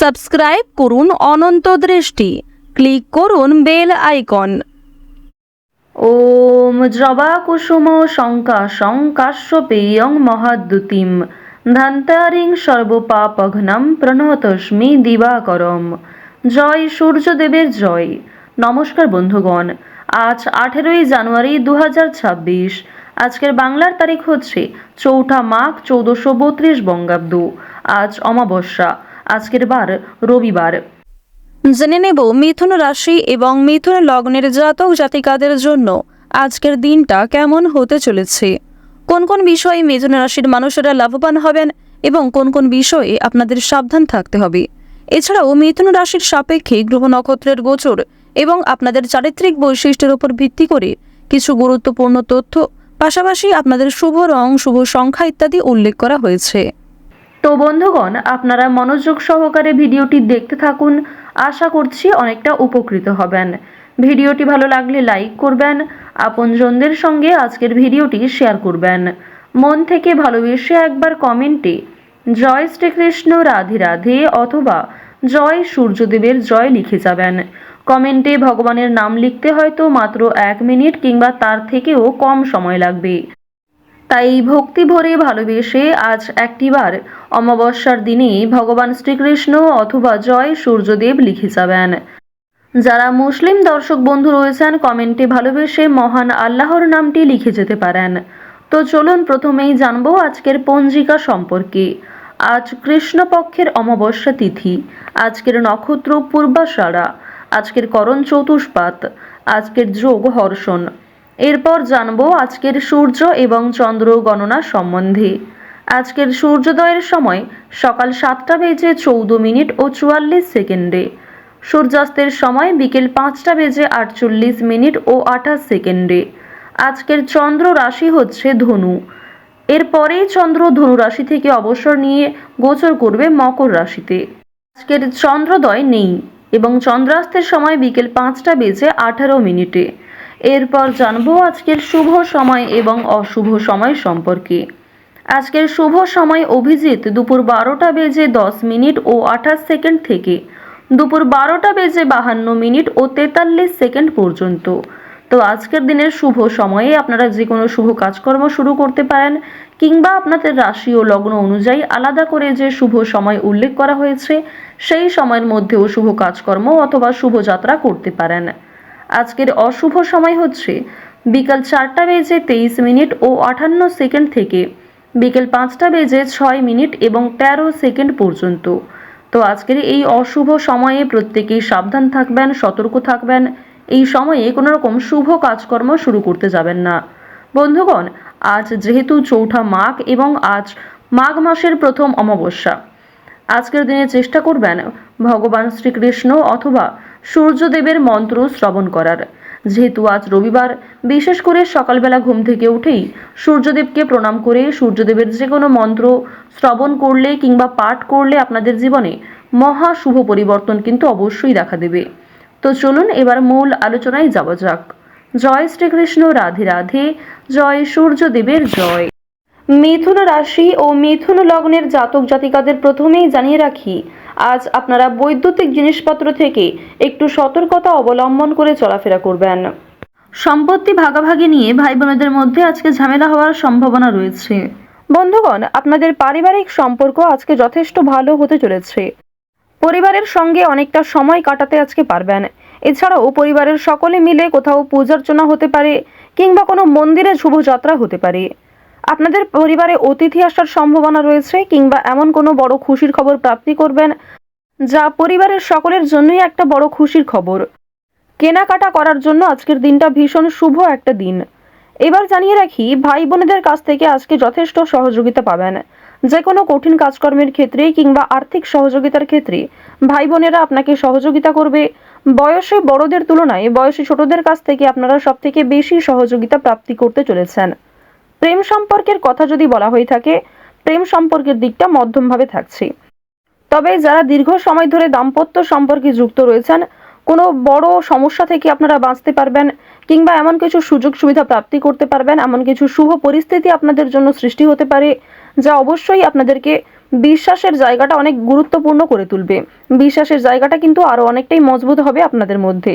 Subscribe করুন অনন্ত দৃষ্টি। Click করুন বেল আইকন। ওম জবা কুসুম শঙ্কা শঙ্কাশং কাশ্যপেয়ং মহাদ্যুতিম। ধান্তারিং সর্বপাপঘ্নম প্রণতস্মি দিবাকরম। জয় সূর্যদেবের জয়। নমস্কার বন্ধুগণ, আজ আঠেরোই জানুয়ারি দু হাজার ছাব্বিশ। আজকের বাংলার তারিখ হচ্ছে চৌঠা মাঘ চৌদ্দশো বত্রিশ বঙ্গাব্দ। আজ অমাবস্যা। আজকের বার রবিবার। জেনে নেব মিথুন রাশি এবং মিথুন লগ্নের জাতক জাতিকাদের জন্য আজকের দিনটা কেমন হতে চলেছে। কোন কোন বিষয়ে মিথুন রাশির মানুষেরা লাভবান হবেন এবং কোন কোন বিষয়ে আপনাদের সাবধান থাকতে হবে। এছাড়াও মিথুন রাশির সাপেক্ষে গ্রহ নক্ষত্রের গোচর এবং আপনাদের চারিত্রিক বৈশিষ্ট্যের উপর ভিত্তি করে কিছু গুরুত্বপূর্ণ তথ্য, পাশাপাশি আপনাদের শুভ রং, শুভ সংখ্যা ইত্যাদি উল্লেখ করা হয়েছে। তো বন্ধুগণ, আপনারা মনোযোগ সহকারে ভিডিওটি দেখতে থাকুন। আশা করছি অনেকটা উপকৃত হবেন। ভিডিওটি ভালো লাগলে লাইক করবেন, আপনজনদের সঙ্গে আজকের ভিডিওটি শেয়ার করবেন। মন থেকে ভালোবেসে একবার কমেন্টে, জয় শ্রীকৃষ্ণ, রাধে রাধে অথবা, জয় সূর্যদেবের জয় লিখে যাবেন। কমেন্টে ভগবানের নাম লিখতে হয়তো মাত্র এক মিনিট কিংবা তার থেকেও কম সময় লাগবে। তাই ভক্তি ভরে ভালোবেসে আজ একটিবার অমাবস্যার দিনে ভগবান শ্রীকৃষ্ণ অথবা জয় সূর্যদেব লিখে যাবেন। যারা মুসলিম দর্শক বন্ধু রয়েছেন, কমেন্টে ভালোবেসে মহান আল্লাহর নামটি লিখে যেতে পারেন। তো চলুন প্রথমেই জানব আজকের পঞ্জিকা সম্পর্কে। আজ কৃষ্ণপক্ষের অমাবস্যা তিথি, আজকের নক্ষত্র পূর্বাষাঢ়া আজকের করণ চতুষ্পাত, আজকের যোগ হর্ষণ। এরপর জানব আজকের সূর্য এবং চন্দ্র গণনা সম্বন্ধে। আজকের সূর্যোদয়ের সময় সকাল সাতটা বেজে চৌদ্দ মিনিট ও চুয়াল্লিশ সেকেন্ডে। সূর্যাস্তের সময় বিকেল পাঁচটা বেজে আটচল্লিশ মিনিট ও আঠাশ সেকেন্ডে। আজকের চন্দ্র রাশি হচ্ছে ধনু। এরপরেই চন্দ্র ধনু রাশি থেকে অবসর নিয়ে গোচর করবে মকর রাশিতে। আজকের চন্দ্রোদয় নেই এবং চন্দ্রাস্তের সময় বিকেল পাঁচটা বেজে আঠারো মিনিটে। এরপর জানব আজকের শুভ সময় এবং অশুভ সময় সম্পর্কে। আজকের শুভ সময় অভিজিৎ দুপুর বারোটা বেজে দশ মিনিট ও আঠাশ সেকেন্ড থেকে। দুপুর বারোটা বেজে বাহান্ন মিনিট ও তেতাল্লিশ সেকেন্ড পর্যন্ত। তো আজকের দিনের শুভ সময়ে আপনারা যে কোনো শুভ কাজকর্ম শুরু করতে পারেন কিংবা আপনাদের রাশি ও লগ্ন অনুযায়ী আলাদা করে যে শুভ সময় উল্লেখ করা হয়েছে, সেই সময়ের মধ্যেও শুভ কাজকর্ম অথবা শুভযাত্রা করতে পারেন। আজকের অশুভ সময় হচ্ছে বিকাল চারটা বেজে তেইশ মিনিট ও আঠান্ন সেকেন্ড থেকে বিকেল পাঁচটা বেজে ছয় মিনিট এবং তেরো সেকেন্ড পর্যন্ত। তো আজকের এই অশুভ সময়ে প্রত্যেকেই সাবধান থাকবেন, সতর্ক থাকবেন। এই সময়ে কোনো রকম শুভ কাজকর্ম শুরু করতে যাবেন না। বন্ধুগণ, আজ যেহেতু চৌঠা মাঘ এবং আজ মাঘ মাসের প্রথম অমাবস্যা, আজকের দিনে চেষ্টা করবেন ভগবান শ্রীকৃষ্ণ অথবা সূর্যদেবের মন্ত্র শ্রবণ করার। যেহেতু আজ রবিবার, বিশেষ করে সকালবেলা ঘুম থেকে উঠেই সূর্যদেবকে প্রণাম করে সূর্যদেবের যে কোনো মন্ত্র শ্রবণ করলে কিংবা পাঠ করলে আপনাদের জীবনে মহা শুভ পরিবর্তন কিন্তু অবশ্যই দেখা দেবে। তো চলুন এবার মূল আলোচনায় যাওয়া যাক। জয় শ্রীকৃষ্ণ, রাধে রাধে, জয় সূর্যদেবের জয়। মিথুন রাশি ও মিথুন লগ্নের জাতক জাতিকাদের প্রথমেই জানিয়ে রাখি আজ আপনারা বৈদ্যুতিক জিনিসপত্র থেকে একটু সতর্কতা অবলম্বন করে চলাফেরা করবেন। সম্পত্তি ভাগাভাগি নিয়ে ভাই বোনেদের মধ্যে আজকে ঝামেলা হওয়ার সম্ভাবনা রয়েছে। বন্ধুগণ আপনাদের পারিবারিক সম্পর্ক আজকে যথেষ্ট ভালো হতে চলেছে। পরিবারের সঙ্গে অনেকটা সময় কাটাতে আজকে পারবেন। এছাড়াও পরিবারের সকলে মিলে কোথাও পূজার্চনা হতে পারে কিংবা কোনো মন্দিরে শুভযাত্রা হতে পারে। আপনাদের পরিবারে অতিথি আসার সম্ভাবনা রয়েছে কিংবা এমন কোনো বড় খুশির খবর প্রাপ্তি করবেন? যা পরিবারের সকলের জন্যই একটা বড় খুশির খবর। কেনাকাটা করার জন্য আজকের দিনটা ভীষণ শুভ একটা দিন। এবার জানিয়ে রাখি ভাই বোনেদের কাছ থেকে আজকে যথেষ্ট সহযোগিতা পাবেন। যে কোনো কঠিন কাজকর্মের ক্ষেত্রে কিংবা আর্থিক সহযোগিতার ক্ষেত্রে ভাই বোনেরা আপনাকে সহযোগিতা করবে। বয়সে বড়দের তুলনায় বয়সে ছোটদের কাছ থেকে আপনারা সব থেকে বেশি সহযোগিতা প্রাপ্তি করতে চলেছেন। প্রেম সম্পর্কের কথা যদি বলা হয়ে থাকে, প্রেম সম্পর্কের দিকটা মধ্যমভাবে থাকছে। তবে যারা দীর্ঘ সময় ধরে দাম্পত্য সম্পর্কে যুক্ত রয়েছেন, কোনো বড় সমস্যা থেকে আপনারা বাঁচতে পারবেন কিংবা এমন কিছু সুযোগ সুবিধা প্রাপ্তি করতে পারবেন, এমন কিছু শুভ পরিস্থিতি আপনাদের জন্য সৃষ্টি হতে পারে, যা অবশ্যই আপনাদেরকে বিশ্বাসের জায়গাটা অনেক গুরুত্বপূর্ণ করে তুলবে। বিশ্বাসের জায়গাটা কিন্তু আরও অনেকটাই মজবুত হবে আপনাদের মধ্যে।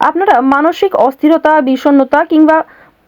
আপনারা মানসিক অস্থিরতা, বিষণ্ণতা কিংবা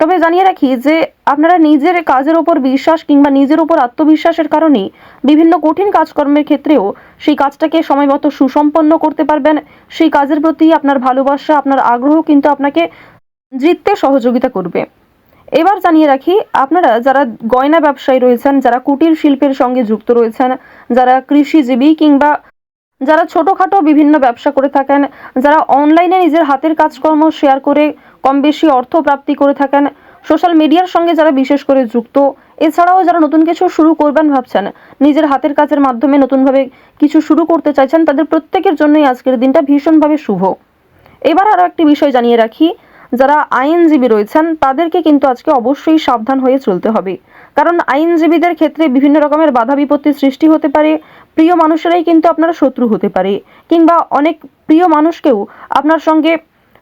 তবে জানিয়ে রাখি যে আপনারা নিজের কাজের ওপর বিশ্বাস কিংবা নিজের ওপর আত্মবিশ্বাসের কারণে বিভিন্ন কঠিন কাজকর্মের ক্ষেত্রেও সেই কাজটাকে সময়মতো সুসম্পন্ন করতে পারবেন। সেই কাজের প্রতি আপনার ভালোবাসা, আপনার আগ্রহ কিন্তু আপনাকে জিততে সহযোগিতা করবে। এবার জানিয়ে রাখি, আপনারা যারা গয়না ব্যবসায়ী রয়েছেন, যারা কুটির শিল্পের সঙ্গে যুক্ত রয়েছেন, যারা কৃষিজীবী কিংবা যারা ছোটোখাটো বিভিন্ন ব্যবসা করে থাকেন, যারা অনলাইনে নিজের হাতের কাজকর্ম শেয়ার করে কম বেশি অর্থ প্রাপ্তি করে থাকেন সোশ্যাল মিডিয়ার সঙ্গে যারা বিশেষ করে যুক্ত, এছাড়াও যারা নতুন কিছু শুরু করবেন ভাবছেন, নিজের হাতের কাজের মাধ্যমে নতুনভাবে কিছু শুরু করতে চাইছেন, তাদের প্রত্যেকের জন্যই আজকের দিনটা ভীষণভাবে শুভ। এবার আরও একটি বিষয় জানিয়ে রাখি যারা আইনজীবী রয়েছেন, তাদেরকে কিন্তু আজকে অবশ্যই সাবধান হয়ে চলতে হবে। কারণ আইনজীবীদের ক্ষেত্রে বিভিন্ন রকমের বাধা বিপত্তি সৃষ্টি হতে পারে, প্রিয় মানুষেরাই কিন্তু আপনার শত্রু হতে পারে, কিংবা অনেক প্রিয় মানুষকেও আপনার সঙ্গে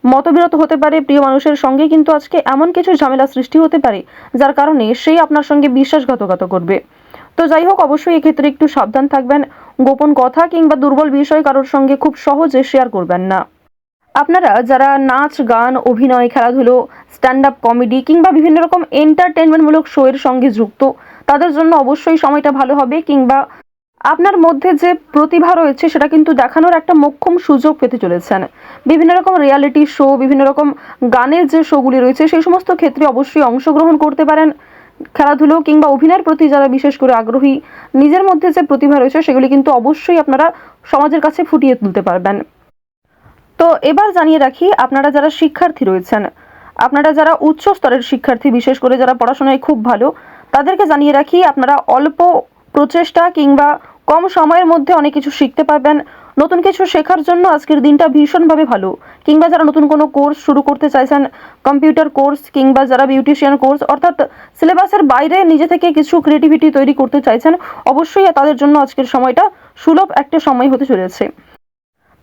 মতবিরত হতে পারে, প্রিয় মানুষের সঙ্গে কিন্তু আজকে এমন কিছু ঝামেলা সৃষ্টি হতে পারে, যার কারণে সেই আপনার সঙ্গে বিশ্বাসঘাতকতা করবে। তো যাই হোক, অবশ্যই এক্ষেত্রে একটু সাবধান থাকবেন, গোপন কথা কিংবা দুর্বল বিষয় কারোর সঙ্গে খুব সহজে শেয়ার করবেন না। আপনারা যারা নাচ, গান, অভিনয়, খেলাধুলো স্ট্যান্ড আপ কমেডি কিংবা বিভিন্ন রকম এন্টারটেনমেন্টমূলক শো এর সঙ্গে যুক্ত, তাদের জন্য অবশ্যই সময়টা ভালো হবে কিংবা আপনার মধ্যে যে প্রতিভা রয়েছে সেটা কিন্তু দেখানোর একটা মোক্ষম সুযোগ পেতে চলেছেন। বিভিন্ন রকম রিয়ালিটি শো বিভিন্ন রকম গানের যে শোগুলি রয়েছে, সেই সমস্ত ক্ষেত্রে অবশ্যই অংশগ্রহণ করতে পারেন। খেলাধুলো কিংবা অভিনয়ের প্রতি যারা বিশেষ করে আগ্রহী, নিজের মধ্যে যে প্রতিভা রয়েছে সেগুলি কিন্তু অবশ্যই আপনারা সমাজের কাছে ফুটিয়ে তুলতে পারবেন। তো এবার জানিয়ে রাখি, আপনারা যারা শিক্ষার্থী রয়েছেন, আপনারা যারা উচ্চ স্তরের শিক্ষার্থী, বিশেষ করে যারা পড়াশোনায় খুব ভালো, তাদেরকে জানিয়ে রাখি, আপনারা অল্প প্রচেষ্টা কিংবা কম সময়ের মধ্যে অনেক কিছু শিখতে পারবেন। নতুন কিছু শেখার জন্য আজকের দিনটা ভীষণভাবে ভালো। কিংবা যারা নতুন কোনো কোর্স শুরু করতে চাইছেন, কম্পিউটার কোর্স কিংবা যারা বিউটিশিয়ান কোর্স, অর্থাৎ সিলেবাসের বাইরে নিজে থেকে কিছু ক্রিয়েটিভিটি তৈরি করতে চাইছেন, অবশ্যই তাদের জন্য আজকের সময়টা সুলভ একটা সময় হতে চলেছে।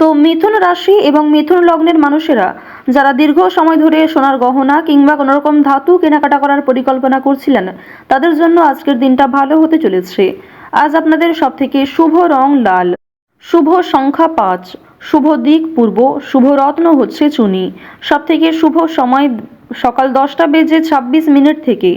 তো মিথুন রাশি এবং মিথুন লগ্নের মানুষেরা, যারা দীর্ঘ সময় ধরে সোনার গহনা কিংবা কোনো রকম ধাতু কেনাকাটা করার পরিকল্পনা করছিলেন, তাদের জন্য আজকের দিনটা ভালো হতে চলেছে। আজ আপনাদের সব থেকে শুভ রং লাল। শুভ সংখ্যা পাঁচ। শুভ দিক পূর্ব। শুভ রত্ন হচ্ছে চুনি। সব থেকে শুভ সময় সকাল দশটা বেজে ছাব্বিশ মিনিট থেকে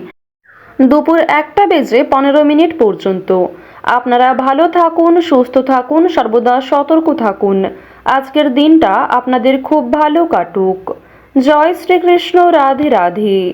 দুপুর একটা বেজে পনেরো মিনিট পর্যন্ত। আপনারা ভালো থাকুন, সুস্থ থাকুন, সর্বদা সতর্ক থাকুন। আজকের দিনটা আপনাদের খুব ভালো কাটুক। জয় শ্রীকৃষ্ণ, রাধে রাধে।